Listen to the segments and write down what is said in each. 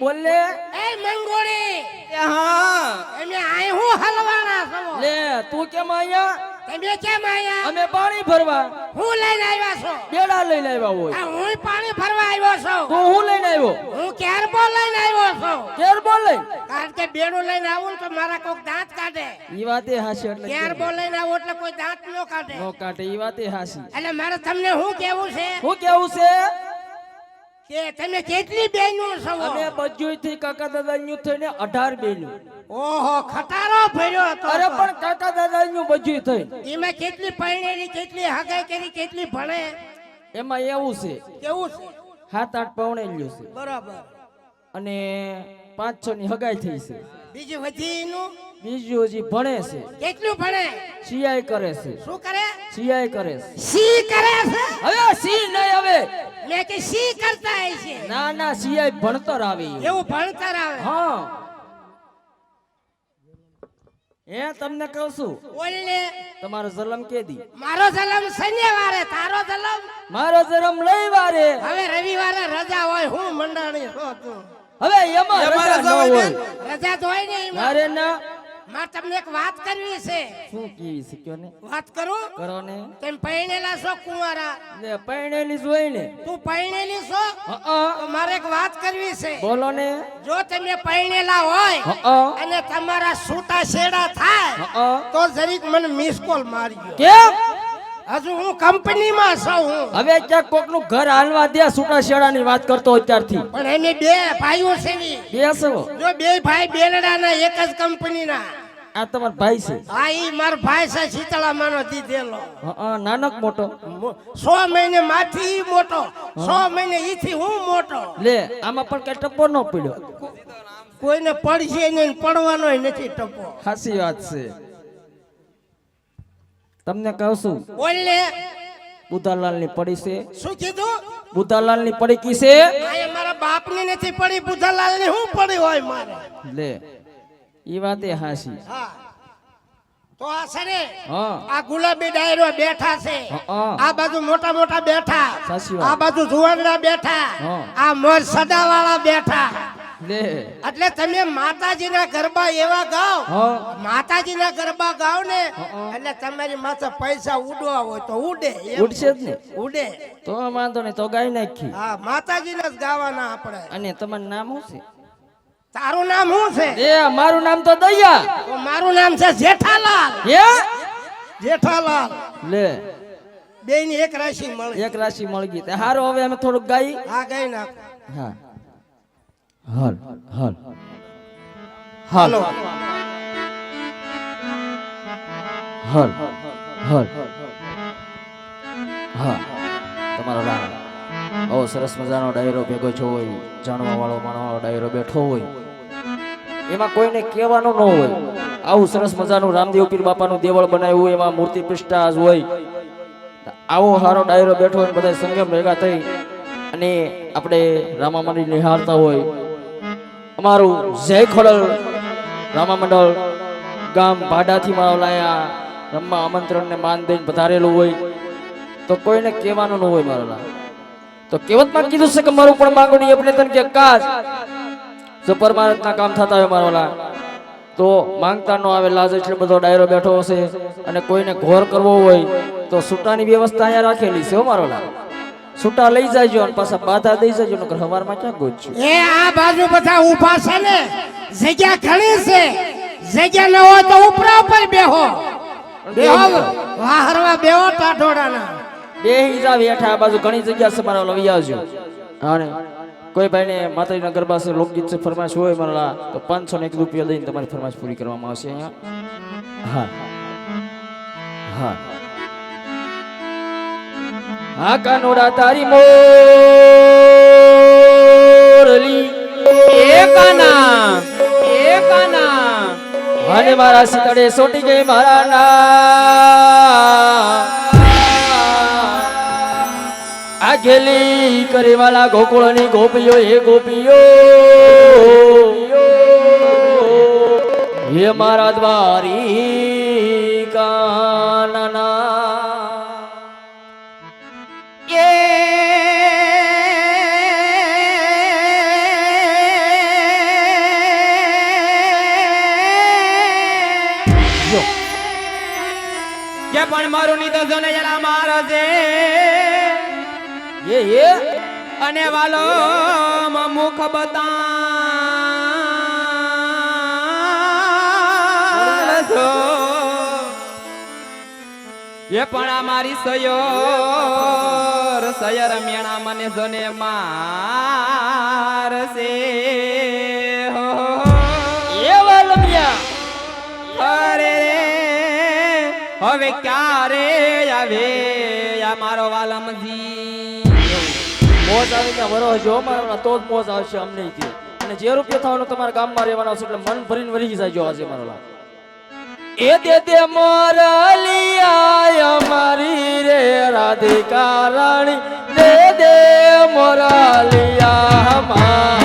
બોલ? એ મંગોળી. એ હા. તમે આય હું હલવાના છો? લે તું કેમ આયા? તમે કેમ આયા? અમે પાણી ભરવા. હું લઈને આવ્યા છો? બેડા લઈને આવ્યા હોય. આ હું પાણી ભરવા આવ્યો છું? તું હું લઈને આવ્યો? હું કેરબો લઈને આવ્યો છું? કેર બોલ લઈ? કારણ કે બેડું લઈને આવું તો મારા કોક દાંત કાઢે. ઈ વાતે હાસી એટલે કેરબો લઈને આવું એટલે કોઈ દાંત નો કાઢે. નો કાઢે ઈ વાતે હાસી. એટલે મારે તમને શું કેવું છે? હું કેવું છે? કે તમે કેટલી બહેનો છો? અમે બજુઈ થી કાકા દાદા ન્યુ થઈને 18 બેનું ઓહો ખટારો ભર્યો હતો અરે પણ કાકા દાદા ન્યુ બજુઈ થઈ એમાં કેટલી પરણેલી કેટલી હગાઈ કરી કેટલી ભણે? એમાં એવું છે. કેવું છે? સાત આઠ પાવણે લ્યો છે. બરાબર. અને પાંચ છ ની હગાઈ થઈ છે. બીજું વધીનું બીજું હજી ભણે છે. કેટલું ભણે? સીઆઈ કરે છે. શું કરે? સીઆઈ કરે છે. સી કરે છે? હવે સી નહીં હવે. મેં કે સી કરતા હોય છે? ના ના સીઆઈ ભણતર આવી એવું ભણતર આવે? હા. એ તમને કહું છું. ઓલે તમારો જલમ કે દી મારો જલમ શનિવારે તારો જલમ? મારો જલમ રવિવારે. વારે હવે રવિવારે રજા હોય હું મંડાણી છો હવે એમાં રજા ન હોય રજા તો હોય ને અરે મારે ના મારે તમને એક વાત કરવી છે. શું કેવી છે કયો ને? વાત કરો. કરો ને. તેમ પૈણેલા છો કુંવારા? ને પૈણેલી જોઈ ને. તું પૈણેલી છો? તો મારે એક વાત કરવી છે. બોલો ને. જો તમે પરણેલા હોય અને તમારા છૂટા છેડા થાય તો જરીક મને મિસ કોલ મારજો. કેમ? હજુ હું કંપનીમાં છું. હું હવે ક્યાંક કોકનું ઘર હાલવા દે છૂટા શેડાની વાત કરતો અત્યારથી પણ એને બે ભાઈઓ છે ની. બેસો જો બે ભાઈ બેલડાના એક જ કંપનીના. આ તમાર ભાઈ છે? હા ઈ મારો ભાઈ છે શીતળામાનો દીધેલો. હા નાનક મોટો. સો મહિને માથી મોટો. સો મહિને ઈથી હું મોટો. લે આમાં પણ કઈ ટપ્પો ન પડ્યો. કોઈને પડશે નહીં પડવાનો નથી ટપ્પો. સાચી વાત છે. તમને કહું છું. બોલને. બુધાલાલની પડી છે. શું કીધું? બુધાલાલની પડી કી છે? આ મારા બાપની નથી પડી બુધાલાલની હું પડી હોય મારે? લે ઈ વાતે હાસી. હા. તો આ છે ને આ ગુલાબી ડાયરો બેઠા છે. આ બાજુ મોટા મોટા બેઠા. આ બાજુ જુવાનડા બેઠા. આ મોર સદાવાળા બેઠા. એટલે તમે માતાજીના ગરબા એવા ગાઓ. માતાજીના ગરબા ગાઓ ને એટલે તમારી માથે પૈસા ઉડવા હોય તો ઉડે ઉડશે જ ને. ઉડે. તો વાંધો નહીં તો ગાઈ નાખી. હા માતાજીના જ ગાવાના આપણે. અને તમારું નામ શું છે? તારું નામ શું છે? એ મારું નામ તો દયા. મારું નામ છે જેઠાલાલ. હે? જેઠાલાલ. લે. બેની એક રાશિ મળી. એક રાશિ મળી ગઈ. તે હારો હવે અમે થોડુંક ગાઈ. હા ગાઈ નાખ. હા. હાલ હાલ. હાલો. હાલ. હાલ હા. તમારો આવો સરસ મજાનો ડાયરો ભેગો છો હોય જાણવા વાળો માણવા ડાયરો બેઠો હોય. એમાં કોઈને કહેવાનું ન હોય. આવું સરસ મજાનું રામદેવ પીર બાપાનું દેવળ બનાવ્યું હોય એમાં મૂર્તિ પૃષ્ઠા હોય. આવો સારો ડાયરો બેઠો હોય બધા સંગમ ભેગા થઈ અને આપણે રામા મંદિર નિહાળતા હોય. અમારું જય ખોડલ રામા મંડળ ગામ ભાડાથી મારો લાયા, રમવા આમંત્રણને માન દઈને પધારેલું હોય, તો કોઈને કહેવાનું ન હોય મારા લાલ તો કહેવતમાં કીધું છે કે મારું પણ માંગણી આપણે તને કે કાજ, જો પરમાનંદના કામ થતા હોય મારા તો માંગતા ન આવે, લાજ એટલે બધો ડાયરો બેઠો હશે અને કોઈને ઘોર કરવો હોય, તો સૂટાની વ્યવસ્થા અહીંયા રાખેલી છે હો સૂટા લઈ જાયજો અને પાછા બાધા દઈ જાયજો નકર હવારમાં ક્યાં ગોચશું એ આ બાજુ બધા ઊભા છે ને જગ્યા ઘણી છે. જગ્યા ન હોય તો ઉપરા ઉપર બેહો. બેહો વાહરવા બેહો ટાઢોડાના. બે જા બેઠા આ બાજુ ઘણી જગ્યા છે મારા લઈ આવજો અને કોઈ ભાઈને માતાજીના ગરબા છે લોકગીત છે ફરમાશ હોય મારા તો પાંચસો ને એક રૂપિયા દઈને તમારી ફરમાશ પૂરી કરવામાં આવશે અહીંયા. હા. હા. હા કાનોડા તારી મોરલી. એકાના એ કાના અને મારા સિતડે સોટી ગઈ મારા ના. આ ગેલી કરેવાલા ગોકુળની ગોપીઓ એ ગોપીઓ. હે મારા દ્વારી પણ મારું ની તો જોને જરા મારો છે. એ એ. અને વાલો મુખ બતા એ પણ આ મારી સયોર, સયર મેણા મને જોને મારશે હવે ક્યારે આવે આ મારો વાલમજી? મોજ આવી ને વરો, જો મારો તો જ મોજ આવશે અમને થી અને જે રૂપિયો થવાનો તમારા ગામમાં રહેવાનો હશે એટલે મન ભરીને વરી જાય આજે મારો લાલ એ દે દે મોરલિયા અમારી રે રાધિકા રાણી. દે દે મોરલિયા અમારી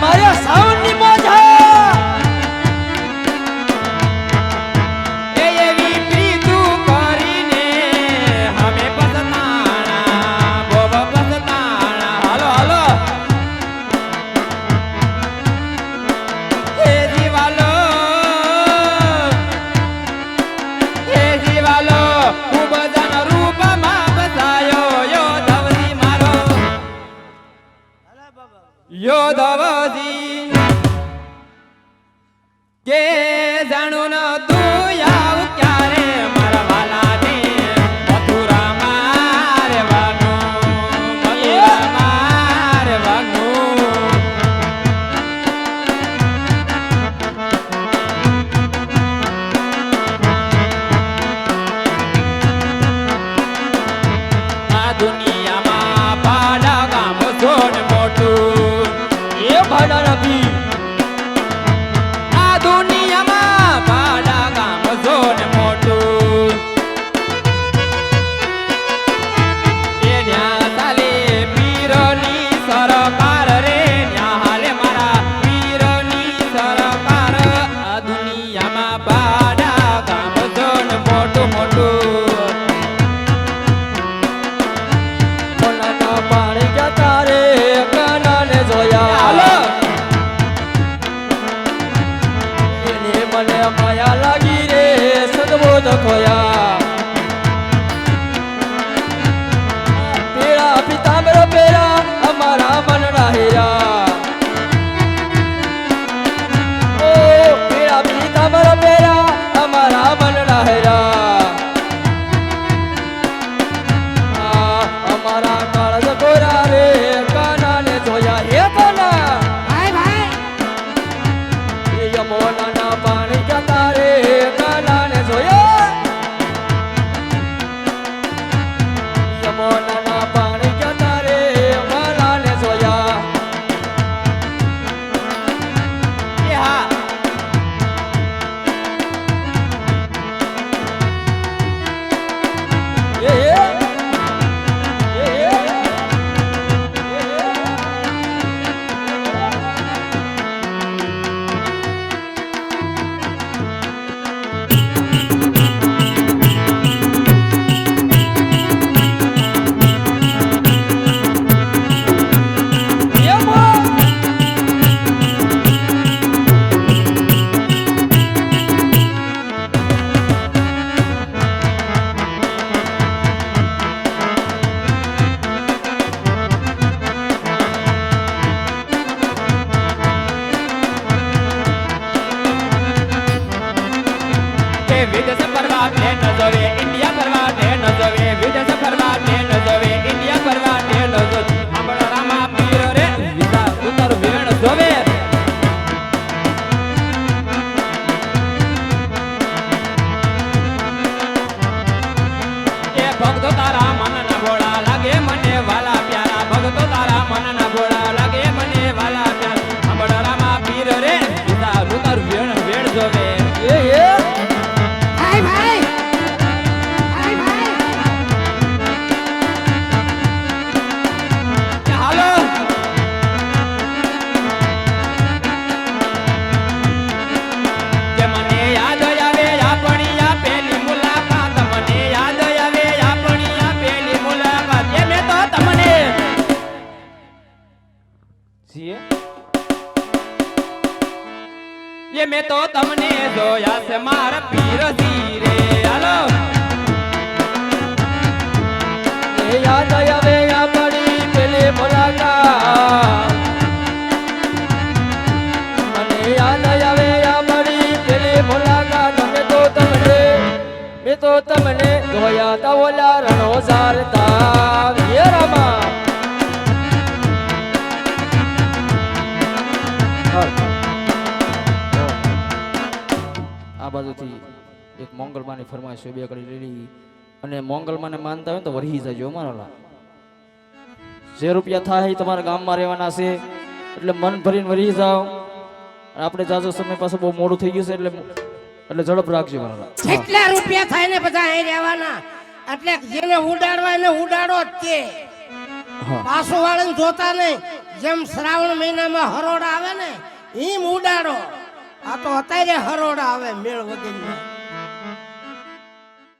માયા સાવ જાણું મને માયા લાગી રે સદબોધ ખોયા. Evita essa જોયા તવલા રણો ચાલતા વેરામાં આ બાજુથી એક મોંગલમાની ફરમાઈશ બે કરી લીધી અને મોંગલમાને માનતા હોય તો વરહી જજો અમારો જે રૂપિયા થાય એ તમારા ગામમાં રહેવાના છે, એટલે મન ભરીને વરી જાઓ. આપણે જાજો સમય પાસે બહુ મોડું થઈ ગયું છે, એટલે એટલે ઝડપ રાખજો મારા. કેટલા રૂપિયા થાય ને બધા અહીં રહેવાના. એટલે જેને ઉડાડવા એને ઉડાડો જ તે પાછું જોતા નહીં. જેમ શ્રાવણ મહિનામાં હરોડ આવે ને એમ ઉડાડો. આ તો અત્યારે હરોડ આવે મેળ વગર